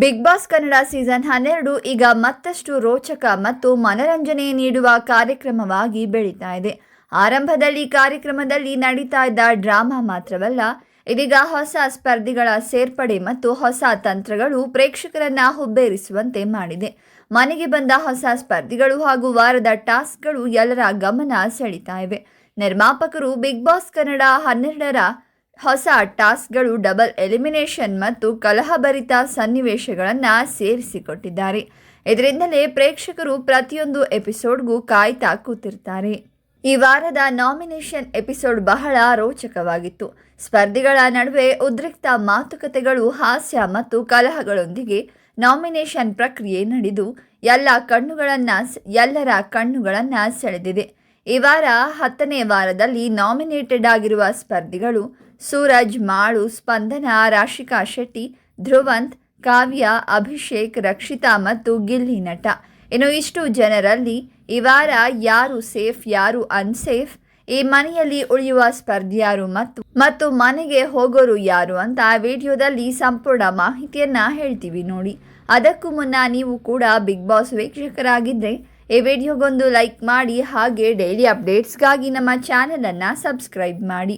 Big boss Kannada season ಹನ್ನೆರಡು ಈಗ ಮತ್ತಷ್ಟು ರೋಚಕ ಮತ್ತು ಮನರಂಜನೆ ನೀಡುವ ಕಾರ್ಯಕ್ರಮವಾಗಿ ಬೆಳೀತಾ ಇದೆ. ಆರಂಭದಲ್ಲಿ ಕಾರ್ಯಕ್ರಮದಲ್ಲಿ ನಡೀತಾ ಇದ್ದ ಡ್ರಾಮಾ ಮಾತ್ರವಲ್ಲ, ಇದೀಗ ಹೊಸ ಸ್ಪರ್ಧಿಗಳ ಸೇರ್ಪಡೆ ಮತ್ತು ಹೊಸ ತಂತ್ರಗಳು ಪ್ರೇಕ್ಷಕರನ್ನ ಹುಬ್ಬೇರಿಸುವಂತೆ ಮಾಡಿದೆ. ಮನೆಗೆ ಬಂದ ಹೊಸ ಸ್ಪರ್ಧಿಗಳು ಹಾಗೂ ವಾರದ ಟಾಸ್ಕ್ಗಳು ಎಲ್ಲರ ಗಮನ ಸೆಳೀತಾ ಇವೆ. ನಿರ್ಮಾಪಕರು ಬಿಗ್ ಬಾಸ್ ಕನ್ನಡ ಹನ್ನೆರಡರ ಹೊಸ ಟಾಸ್ಕ್ಗಳು ಡಬಲ್ ಎಲಿಮಿನೇಷನ್ ಮತ್ತು ಕಲಹಭರಿತ ಸನ್ನಿವೇಶಗಳನ್ನು ಸೇರಿಸಿಕೊಟ್ಟಿದ್ದಾರೆ. ಇದರಿಂದಲೇ ಪ್ರೇಕ್ಷಕರು ಪ್ರತಿಯೊಂದು ಎಪಿಸೋಡ್ಗೂ ಕಾಯ್ತಾ ಕೂತಿರ್ತಾರೆ. ಈ ವಾರದ ನಾಮಿನೇಷನ್ ಎಪಿಸೋಡ್ ಬಹಳ ರೋಚಕವಾಗಿತ್ತು. ಸ್ಪರ್ಧಿಗಳ ನಡುವೆ ಉದ್ರಿಕ್ತ ಮಾತುಕತೆಗಳು, ಹಾಸ್ಯ ಮತ್ತು ಕಲಹಗಳೊಂದಿಗೆ ನಾಮಿನೇಷನ್ ಪ್ರಕ್ರಿಯೆ ನಡೆದು ಎಲ್ಲ ಕಣ್ಣುಗಳನ್ನು ಎಲ್ಲರ ಕಣ್ಣುಗಳನ್ನು ಸೆಳೆದಿದೆ. ಈ ವಾರ ಹತ್ತನೇ ವಾರದಲ್ಲಿ ನಾಮಿನೇಟೆಡ್ ಆಗಿರುವ ಸ್ಪರ್ಧಿಗಳು ಸೂರಜ್, ಮಾಳು, ಸ್ಪಂದನ, ರಾಶಿಕಾ ಶೆಟ್ಟಿ, ಧ್ರುವಂತ್, ಕಾವ್ಯ, ಅಭಿಷೇಕ್, ರಕ್ಷಿತಾ ಮತ್ತು ಗಿಲ್ಲಿ ನಟ. ಇನ್ನು ಇಷ್ಟು ಜನರಲ್ಲಿ ಈ ವಾರ ಯಾರು ಸೇಫ್, ಯಾರು ಅನ್ಸೇಫ್, ಈ ಮನೆಯಲ್ಲಿ ಉಳಿಯುವ ಸ್ಪರ್ಧಿಯಾರು ಮತ್ತು ಮತ್ತು ಮನೆಗೆ ಹೋಗೋರು ಯಾರು ಅಂತ ವಿಡಿಯೋದಲ್ಲಿ ಸಂಪೂರ್ಣ ಮಾಹಿತಿಯನ್ನ ಹೇಳ್ತೀವಿ ನೋಡಿ. ಅದಕ್ಕೂ ಮುನ್ನ ನೀವು ಕೂಡ ಬಿಗ್ ಬಾಸ್ ವೀಕ್ಷಕರಾಗಿದ್ದರೆ ಈ ವಿಡಿಯೋಗೊಂದು ಲೈಕ್ ಮಾಡಿ ಹಾಗೆ ಡೈಲಿ ಅಪ್ಡೇಟ್ಸ್ಗಾಗಿ ನಮ್ಮ ಚಾನಲನ್ನು ಸಬ್ಸ್ಕ್ರೈಬ್ ಮಾಡಿ.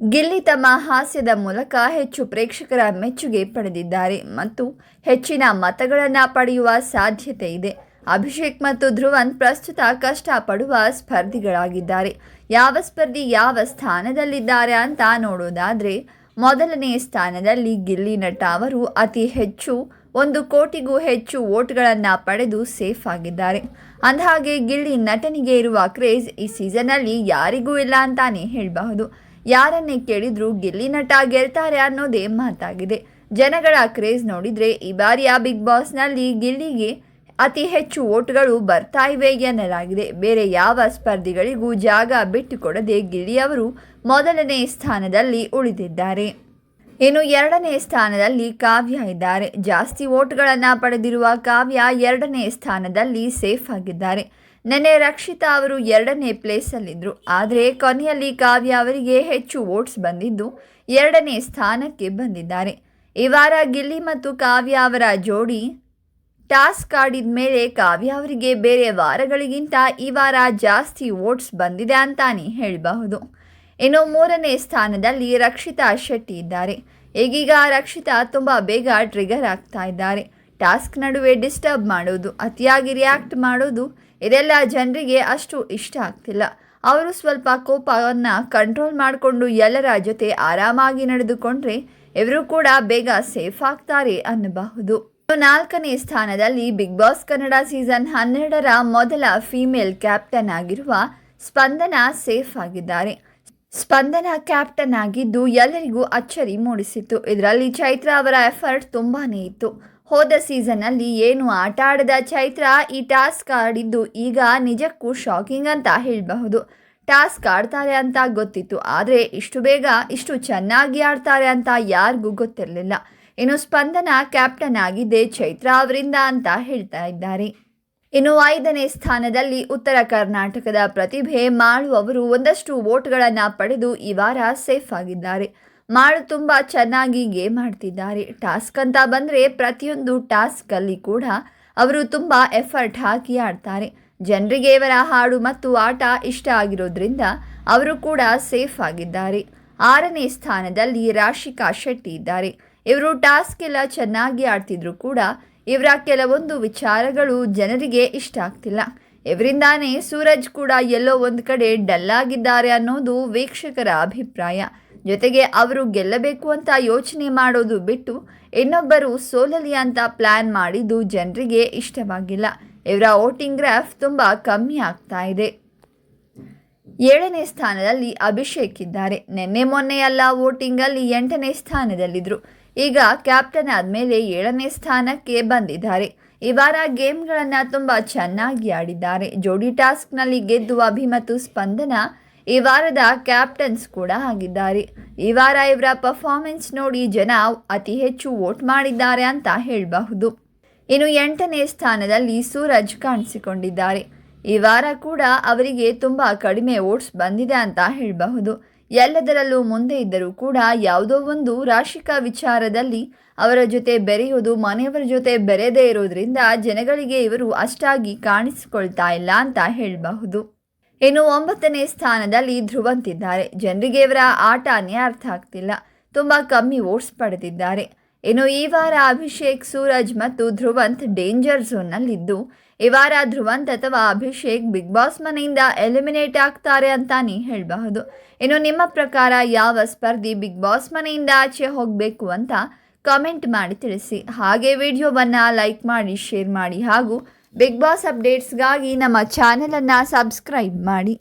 ಗಿಲ್ಲಿ ತಮ್ಮ ಹಾಸ್ಯದ ಮೂಲಕ ಹೆಚ್ಚು ಪ್ರೇಕ್ಷಕರ ಮೆಚ್ಚುಗೆ ಪಡೆದಿದ್ದಾರೆ ಮತ್ತು ಹೆಚ್ಚಿನ ಮತಗಳನ್ನು ಪಡೆಯುವ ಸಾಧ್ಯತೆ ಇದೆ. ಅಭಿಷೇಕ್ ಮತ್ತು ಧ್ರುವನ್ ಪ್ರಸ್ತುತ ಕಷ್ಟಪಡುವ ಸ್ಪರ್ಧಿಗಳಾಗಿದ್ದಾರೆ. ಯಾವ ಸ್ಪರ್ಧಿ ಯಾವ ಸ್ಥಾನದಲ್ಲಿದ್ದಾರೆ ಅಂತ ನೋಡೋದಾದರೆ, ಮೊದಲನೇ ಸ್ಥಾನದಲ್ಲಿ ಗಿಲ್ಲಿ ನಟ ಅವರು ಅತಿ ಹೆಚ್ಚು ಒಂದು ಕೋಟಿಗೂ ಹೆಚ್ಚು ವೋಟ್ಗಳನ್ನು ಪಡೆದು ಸೇಫ್ ಆಗಿದ್ದಾರೆ. ಅಂದಹಾಗೆ ಗಿಲ್ಲಿ ನಟನಿಗೆ ಇರುವ ಕ್ರೇಜ್ ಈ ಸೀಸನ್ನಲ್ಲಿ ಯಾರಿಗೂ ಇಲ್ಲ ಅಂತಾನೆ ಹೇಳಬಹುದು. ಯಾರನ್ನೇ ಕೇಳಿದ್ರು ಗಿಲ್ಲಿ ನಟ ಗೆಲ್ತಾರೆ ಅನ್ನೋದೇ ಮಾತಾಗಿದೆ. ಜನಗಳ ಕ್ರೇಜ್ ನೋಡಿದ್ರೆ ಈ ಬಾರಿಯ ಬಿಗ್ ಬಾಸ್ನಲ್ಲಿ ಗಿಲ್ಲಿಗೆ ಅತಿ ಹೆಚ್ಚು ಓಟ್ಗಳು ಬರ್ತಾ ಇವೆ ಎನ್ನಲಾಗಿದೆ. ಬೇರೆ ಯಾವ ಸ್ಪರ್ಧಿಗಳಿಗೂ ಜಾಗ ಬಿಟ್ಟುಕೊಡದೆ ಗಿಲ್ಲಿ ಅವರು ಮೊದಲನೇ ಸ್ಥಾನದಲ್ಲಿ ಉಳಿದಿದ್ದಾರೆ. ಇನ್ನು ಎರಡನೇ ಸ್ಥಾನದಲ್ಲಿ ಕಾವ್ಯ ಇದ್ದಾರೆ. ಜಾಸ್ತಿ ಓಟ್ಗಳನ್ನು ಪಡೆದಿರುವ ಕಾವ್ಯ ಎರಡನೇ ಸ್ಥಾನದಲ್ಲಿ ಸೇಫ್ ಆಗಿದ್ದಾರೆ. ನೆನ್ನೆ ರಕ್ಷಿತಾ ಅವರು ಎರಡನೇ ಪ್ಲೇಸಲ್ಲಿದ್ದರು ಆದರೆ ಕೊನೆಯಲ್ಲಿ ಕಾವ್ಯ ಅವರಿಗೆ ಹೆಚ್ಚು ವೋಟ್ಸ್ ಬಂದಿದ್ದು ಎರಡನೇ ಸ್ಥಾನಕ್ಕೆ ಬಂದಿದ್ದಾರೆ. ಈ ವಾರ ಗಿಲ್ಲಿ ಮತ್ತು ಕಾವ್ಯ ಅವರ ಜೋಡಿ ಟಾಸ್ಕ್ ಆಡಿದ ಮೇಲೆ ಕಾವ್ಯ ಅವರಿಗೆ ಬೇರೆ ವಾರಗಳಿಗಿಂತ ಈ ವಾರ ಜಾಸ್ತಿ ವೋಟ್ಸ್ ಬಂದಿದೆ ಅಂತಾನೆ ಹೇಳಬಹುದು. ಇನ್ನು ಮೂರನೇ ಸ್ಥಾನದಲ್ಲಿ ರಕ್ಷಿತಾ ಶೆಟ್ಟಿ ಇದ್ದಾರೆ. ಈಗೀಗ ರಕ್ಷಿತಾ ತುಂಬ ಬೇಗ ಟ್ರಿಗರ್ ಆಗ್ತಾ ಇದ್ದಾರೆ. ಟಾಸ್ಕ್ ನಡುವೆ ಡಿಸ್ಟರ್ಬ್ ಮಾಡೋದು ಅತಿಯಾಗಿ ರಿಯಾಕ್ಟ್ ಮಾಡೋದು ಇದೆಲ್ಲ ಜನರಿಗೆ ಅಷ್ಟು ಇಷ್ಟ ಆಗ್ತಿಲ್ಲ. ಅವರು ಸ್ವಲ್ಪ ಕೋಪವನ್ನು ಕಂಟ್ರೋಲ್ ಮಾಡಿಕೊಂಡು ಎಲ್ಲರ ಜೊತೆ ಆರಾಮಾಗಿ ನಡೆದುಕೊಂಡ್ರೆ ಇವರು ಕೂಡ ಬೇಗ ಸೇಫ್ ಆಗ್ತಾರೆ ಅನ್ನಬಹುದು. ನಾಲ್ಕನೇ ಸ್ಥಾನದಲ್ಲಿ ಬಿಗ್ ಬಾಸ್ ಕನ್ನಡ ಸೀಸನ್ ಹನ್ನೆರಡರ ಮೊದಲ ಫೀಮೇಲ್ ಕ್ಯಾಪ್ಟನ್ ಆಗಿರುವ ಸ್ಪಂದನ ಸೇಫ್ ಆಗಿದ್ದಾರೆ. ಸ್ಪಂದನ ಕ್ಯಾಪ್ಟನ್ ಆಗಿದ್ದು ಎಲ್ಲರಿಗೂ ಅಚ್ಚರಿ ಮೂಡಿಸಿತ್ತು. ಇದರಲ್ಲಿ ಚೈತ್ರ ಅವರ ಎಫರ್ಟ್ ತುಂಬಾನೇ ಇತ್ತು. ಹೋದ ಸೀಸನ್ನಲ್ಲಿ ಏನು ಆಟ ಆಡದ ಚೈತ್ರ ಈ ಟಾಸ್ಕ್ ಆಡಿದ್ದು ಈಗ ನಿಜಕ್ಕೂ ಶಾಕಿಂಗ್ ಅಂತ ಹೇಳಬಹುದು. ಟಾಸ್ಕ್ ಆಡ್ತಾರೆ ಅಂತ ಗೊತ್ತಿತ್ತು, ಆದರೆ ಇಷ್ಟು ಬೇಗ ಇಷ್ಟು ಚೆನ್ನಾಗಿ ಆಡ್ತಾರೆ ಅಂತ ಯಾರಿಗೂ ಗೊತ್ತಿರಲಿಲ್ಲ. ಇನ್ನು ಸ್ಪಂದನ ಕ್ಯಾಪ್ಟನ್ ಆಗಿದೆ ಚೈತ್ರ ಅವರಿಂದ ಅಂತ ಹೇಳ್ತಾ ಇದ್ದಾರೆ. ಇನ್ನು ಐದನೇ ಸ್ಥಾನದಲ್ಲಿ ಉತ್ತರ ಕರ್ನಾಟಕದ ಪ್ರತಿಭೆ ಮಾಳು ಅವರು ಒಂದಷ್ಟು ವೋಟ್ಗಳನ್ನು ಪಡೆದು ಈ ವಾರ ಸೇಫ್ ಆಗಿದ್ದಾರೆ. ಮಾಳು ತುಂಬ ಚೆನ್ನಾಗಿ ಗೇಮ್ ಆಡ್ತಿದ್ದಾರೆ. ಟಾಸ್ಕ್ ಅಂತ ಬಂದರೆ ಪ್ರತಿಯೊಂದು ಟಾಸ್ಕಲ್ಲಿ ಕೂಡ ಅವರು ತುಂಬ ಎಫರ್ಟ್ ಹಾಕಿ ಆಡ್ತಾರೆ. ಜನರಿಗೆ ಇವರ ಹಾಡು ಮತ್ತು ಆಟ ಇಷ್ಟ ಆಗಿರೋದ್ರಿಂದ ಅವರು ಕೂಡ ಸೇಫ್ ಆಗಿದ್ದಾರೆ. ಆರನೇ ಸ್ಥಾನದಲ್ಲಿ ರಾಶಿಕಾ ಶೆಟ್ಟಿ ಇದ್ದಾರೆ. ಇವರು ಟಾಸ್ಕ್ ಎಲ್ಲ ಚೆನ್ನಾಗಿ ಆಡ್ತಿದ್ರು ಕೂಡ ಇವರ ಕೆಲವೊಂದು ವಿಚಾರಗಳು ಜನರಿಗೆ ಇಷ್ಟ ಆಗ್ತಿಲ್ಲ. ಇವರಿಂದಾನೇ ಸೂರಜ್ ಕೂಡ ಎಲ್ಲೋ ಒಂದು ಕಡೆ ಡಲ್ಲಾಗಿದ್ದಾರೆ ಅನ್ನೋದು ವೀಕ್ಷಕರ ಅಭಿಪ್ರಾಯ. ಜೊತೆಗೆ ಅವರು ಗೆಲ್ಲಬೇಕು ಅಂತ ಯೋಚನೆ ಮಾಡೋದು ಬಿಟ್ಟು ಇನ್ನೊಬ್ಬರು ಸೋಲಲಿ ಅಂತ ಪ್ಲ್ಯಾನ್ ಮಾಡಿದ್ದು ಜನರಿಗೆ ಇಷ್ಟವಾಗಿಲ್ಲ. ಇವರ ವೋಟಿಂಗ್ ಗ್ರಾಫ್ ತುಂಬ ಕಮ್ಮಿ ಆಗ್ತಾ ಇದೆ. ಏಳನೇ ಸ್ಥಾನದಲ್ಲಿ ಅಭಿಷೇಕ್ ಇದ್ದಾರೆ. ನಿನ್ನೆ ಮೊನ್ನೆ ಎಲ್ಲ ವೋಟಿಂಗಲ್ಲಿ ಎಂಟನೇ ಸ್ಥಾನದಲ್ಲಿದ್ದರು ಈಗ ಕ್ಯಾಪ್ಟನ್ ಆದಮೇಲೆ ಏಳನೇ ಸ್ಥಾನಕ್ಕೆ ಬಂದಿದ್ದಾರೆ. ಈ ವಾರ ಗೇಮ್ಗಳನ್ನು ತುಂಬ ಚೆನ್ನಾಗಿ ಆಡಿದ್ದಾರೆ. ಜೋಡಿ ಟಾಸ್ಕ್ನಲ್ಲಿ ಗೆದ್ದು ಅಭಿ ಮತ್ತು ಸ್ಪಂದನ ಈ ವಾರದ ಕ್ಯಾಪ್ಟನ್ಸ್ ಕೂಡ ಆಗಿದ್ದಾರೆ. ಈ ವಾರ ಇವರ ಪರ್ಫಾರ್ಮೆನ್ಸ್ ನೋಡಿ ಜನ ಅತಿ ಹೆಚ್ಚು ವೋಟ್ ಮಾಡಿದ್ದಾರೆ ಅಂತ ಹೇಳಬಹುದು. ಇನ್ನು ಎಂಟನೇ ಸ್ಥಾನದಲ್ಲಿ ಸೂರಜ್ ಕಾಣಿಸಿಕೊಂಡಿದ್ದಾರೆ. ಈ ವಾರ ಕೂಡ ಅವರಿಗೆ ತುಂಬ ಕಡಿಮೆ ವೋಟ್ಸ್ ಬಂದಿದೆ ಅಂತ ಹೇಳಬಹುದು. ಎಲ್ಲದರಲ್ಲೂ ಮುಂದೆ ಇದ್ದರೂ ಕೂಡ ಯಾವುದೋ ಒಂದು ರಾಶಿಕ ವಿಚಾರದಲ್ಲಿ ಅವರ ಜೊತೆ ಬೆರೆಯೋದು ಮನೆಯವರ ಜೊತೆ ಬೆರೆದೇ ಇರೋದ್ರಿಂದ ಜನಗಳಿಗೆ ಇವರು ಅಷ್ಟಾಗಿ ಕಾಣಿಸಿಕೊಳ್ತಾ ಇಲ್ಲ ಅಂತ ಹೇಳಬಹುದು. ಇನ್ನು ಒಂಬತ್ತನೇ ಸ್ಥಾನದಲ್ಲಿ ಧ್ರುವಂತಿದ್ದಾರೆ. ಜನರಿಗೆ ಇವರ ಆಟನೇ ಅರ್ಥ ಆಗ್ತಿಲ್ಲ. ತುಂಬ ಕಮ್ಮಿ ಓಟ್ಸ್ ಪಡೆದಿದ್ದಾರೆ. ಇನ್ನು ಈ ವಾರ ಅಭಿಷೇಕ್ ಸೂರಜ್ ಮತ್ತು ಧ್ರುವಂತ್ ಡೇಂಜರ್ ಝೋನ್ನಲ್ಲಿದ್ದು ಈ ವಾರ ಧ್ರುವಂತ್ ಅಥವಾ ಅಭಿಷೇಕ್ ಬಿಗ್ ಬಾಸ್ ಮನೆಯಿಂದ ಎಲಿಮಿನೇಟ್ ಆಗ್ತಾರೆ ಅಂತಾನೆ ಹೇಳಬಹುದು. ಇನ್ನು ನಿಮ್ಮ ಪ್ರಕಾರ ಯಾವ ಸ್ಪರ್ಧಿ ಬಿಗ್ ಬಾಸ್ ಮನೆಯಿಂದ ಆಚೆ ಹೋಗಬೇಕು ಅಂತ ಕಮೆಂಟ್ ಮಾಡಿ ತಿಳಿಸಿ. ಹಾಗೆ ವಿಡಿಯೋವನ್ನು ಲೈಕ್ ಮಾಡಿ ಶೇರ್ ಮಾಡಿ ಹಾಗೂ ಬಿಗ್ ಬಾಸ್ ಅಪ್ಡೇಟ್ಸ್ಗಾಗಿ ನಮ್ಮ ಚಾನಲನ್ನು ಸಬ್ಸ್ಕ್ರೈಬ್ ಮಾಡಿ.